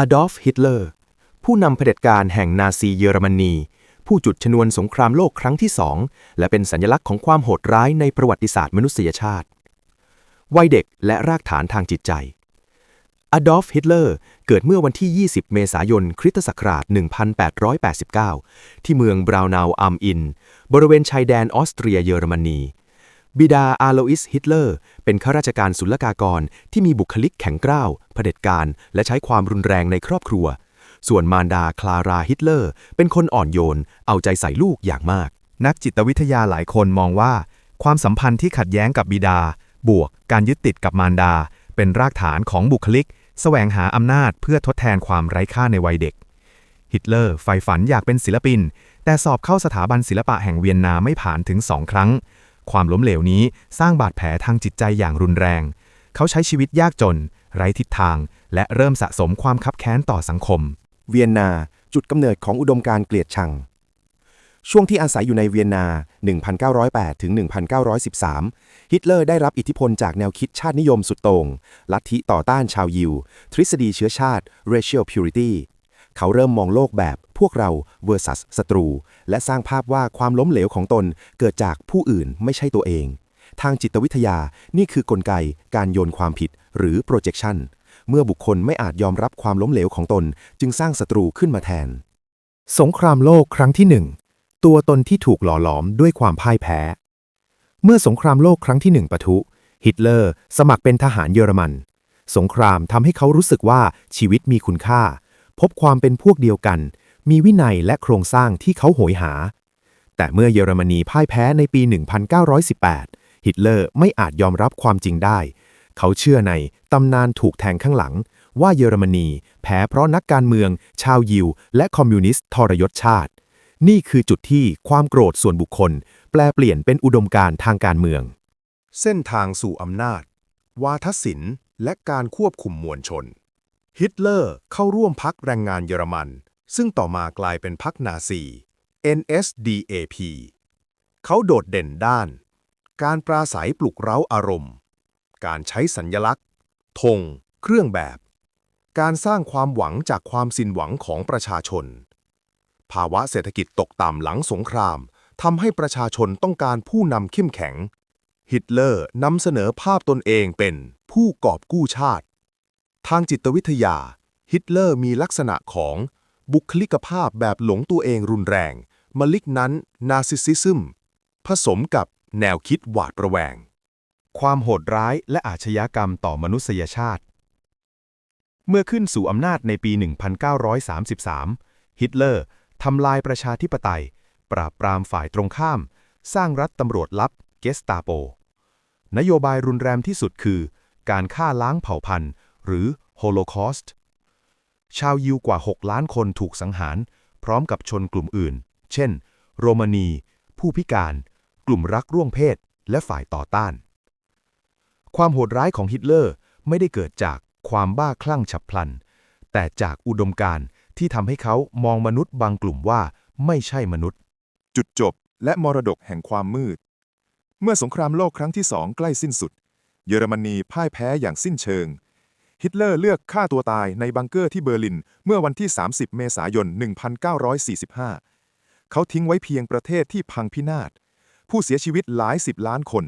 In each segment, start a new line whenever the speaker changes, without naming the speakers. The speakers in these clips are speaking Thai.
อดอล์ฟ ฮิตเลอร์ ผู้นำเผด็จการแห่งนาซีเยอรมนี ผู้จุดชนวนสงครามโลกครั้งที่สอง และเป็นสัญลักษณ์ของความโหดร้ายในประวัติศาสตร์มนุษยชาติ วัยเด็กและรากฐานทางจิตใจ อดอล์ฟ ฮิตเลอร์ เกิดเมื่อวันที่ 20 เมษายน คริสตศักราช 1889 ที่เมืองบราวนาวอัมอิน บริเวณชายแดนออสเตรียเยอรมนี บิดาอาโลอิสฮิตเลอร์ เป็นข้าราชการศุลกากรที่มีบุคลิกแข็งกร้าวเผด็จการ และใช้ความรุนแรงในครอบครัว ส่วนมารดาคลาราฮิตเลอร์ เป็นคนอ่อนโยน เอาใจใส่ลูกอย่างมาก
นักจิตวิทยาหลายคนมองว่า ความสัมพันธ์ที่ขัดแย้งกับบิดา บวกการยึดติดกับมารดา เป็นรากฐานของบุคลิก แสวงหาอำนาจเพื่อทดแทนความไร้ค่าในวัยเด็ก ฮิตเลอร์ใฝ่ฝันอยากเป็นศิลปิน แต่สอบเข้าสถาบันศิลปะแห่งเวียนนาไม่ผ่านถึงสองครั้ง ความล้มเหลวนี้สร้างบาดแผลทางจิตใจอย่างรุนแรง เขาใช้ชีวิตยากจน ไร้ทิศทาง และเริ่มสะสมความคับแค้นต่อสังคม
เวียนนาจุดกำเนิดของอุดมการณ์เกลียดชัง ช่วงที่อาศัยอยู่ในเวียนนา 1908 ถึง 1913 ฮิตเลอร์ได้รับอิทธิพลจากแนวคิดชาตินิยมสุดโต่ง ลัทธิต่อต้านชาวยิว ทฤษฎีเชื้อชาติ racial purity เขาเริ่มมองโลกแบบพวกเรา versus ศัตรู และสร้างภาพว่าความล้มเหลวของตนเกิดจากผู้อื่นไม่ใช่ตัวเอง ทางจิตวิทยานี่คือกลไกการโยนความผิดหรือ projection เมื่อบุคคลไม่อาจยอมรับความล้มเหลวของตน จึงสร้างศัตรูขึ้นมาแทน
สงครามโลกครั้งที่หนึ่งตัวตนที่ถูกหล่อหลอมด้วยความพ่ายแพ้ เมื่อสงครามโลกครั้งที่หนึ่งปะทุ ฮิตเลอร์ สมัครเป็นทหารเยอรมัน สงครามทำให้เขารู้สึกว่าชีวิตมีคุณค่า พบความเป็นพวกเดียวกัน มีวินัยและโครงสร้างที่เขาโหยหา แต่เมื่อเยอรมนีพ่ายแพ้ในปี 1918 ฮิตเลอร์ไม่อาจยอมรับความจริงได้ เขาเชื่อในตำนานถูกแทงข้างหลัง ว่าเยอรมนีแพ้เพราะนักการเมือง ชาวยิว และคอมมิวนิสต์ทรยศชาติ นี่คือจุดที่ความโกรธส่วนบุคคล แปลเปลี่ยนเป็นอุดมการทางการเมือง
เส้นทางสู่อำนาจ วาทศิลป์และการควบคุมมวลชน ฮิตเลอร์เข้าร่วมพักแรงงานเยอรมัน ซึ่งต่อมากลายเป็นพักนาซี NSDAP เขาโดดเด่นด้าน การปราศัยปลุกเร้าอารมณ์ การใช้สัญญลักษณ์ธงเครื่องแบบ การสร้างความหวังจากความสิ้นหวังของประชาชน ภาวะเศรษฐกิจตกต่ำหลังสงครามทำให้ประชาชนต้องการผู้นำเข้มแข็ง ฮิตเลอร์นำเสนอภาพตนเองเป็นผู้กอบกู้ชาติ ทางจิตวิทยา ฮิตเลอร์มีลักษณะของบุคลิกภาพแบบหลงตัวเองรุนแรงมลิกนั้นนาซิซิซึม ผสมกับแนวคิดหวาดระแวง
ความโหดร้ายและอาชญากรรมต่อมนุษยชาติ เมื่อขึ้นสู่อำนาจในปี 1933 ฮิตเลอร์ทำลายประชาธิปไตย ปราบปรามฝ่ายตรงข้าม สร้างรัฐตำรวจลับเกสตาโป นโยบายรุนแรงที่สุดคือ การฆ่าล้างเผ่าพันธุ์ หรือโฮโลคอสต์ชาวยิวกว่า 6 ล้านคนถูกสังหาร พร้อมกับชนกลุ่มอื่น เช่น โรมานี ผู้พิการ กลุ่มรักร่วมเพศ และฝ่ายต่อต้าน ความโหดร้ายของฮิตเลอร์ไม่ได้เกิดจากความบ้าคลั่งฉับพลัน แต่จากอุดมการณ์ที่ทำให้เขามองมนุษย์บางกลุ่มว่าไม่ใช่มนุษย์
จุดจบและมรดกแห่งความมืด เมื่อสงครามโลกครั้งที่สองใกล้สิ้นสุด เยอรมนีพ่ายแพ้อย่างสิ้นเชิง ฮิตเลอร์เลือกฆ่าตัวตายในบังเกอร์ที่เบอร์ลิน เมื่อวันที่ 30 เมษายน 1945 เขาทิ้งไว้เพียงประเทศที่พังพินาศ ผู้เสียชีวิตหลายสิบล้านคน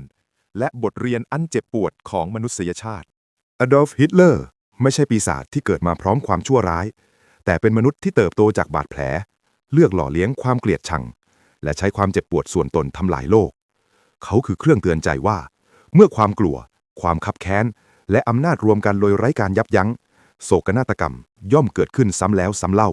และบทเรียนอันเจ็บปวดของมนุษยชาติ
อดอล์ฟฮิตเลอร์ไม่ใช่ปีศาจที่เกิดมาพร้อมความชั่วร้าย แต่เป็นมนุษย์ที่เติบโตจากบาดแผล เลือกหล่อเลี้ยงความเกลียดชัง และใช้ความเจ็บปวดส่วนตนทำลายโลก เขาคือเครื่องเตือนใจว่า เมื่อความกลัว ความคับแค้น และอำนาจรวมกันโดยไร้การยับยั้ง โศกนาฏกรรม ย่อมเกิดขึ้นซ้ำแล้วซ้ำเล่า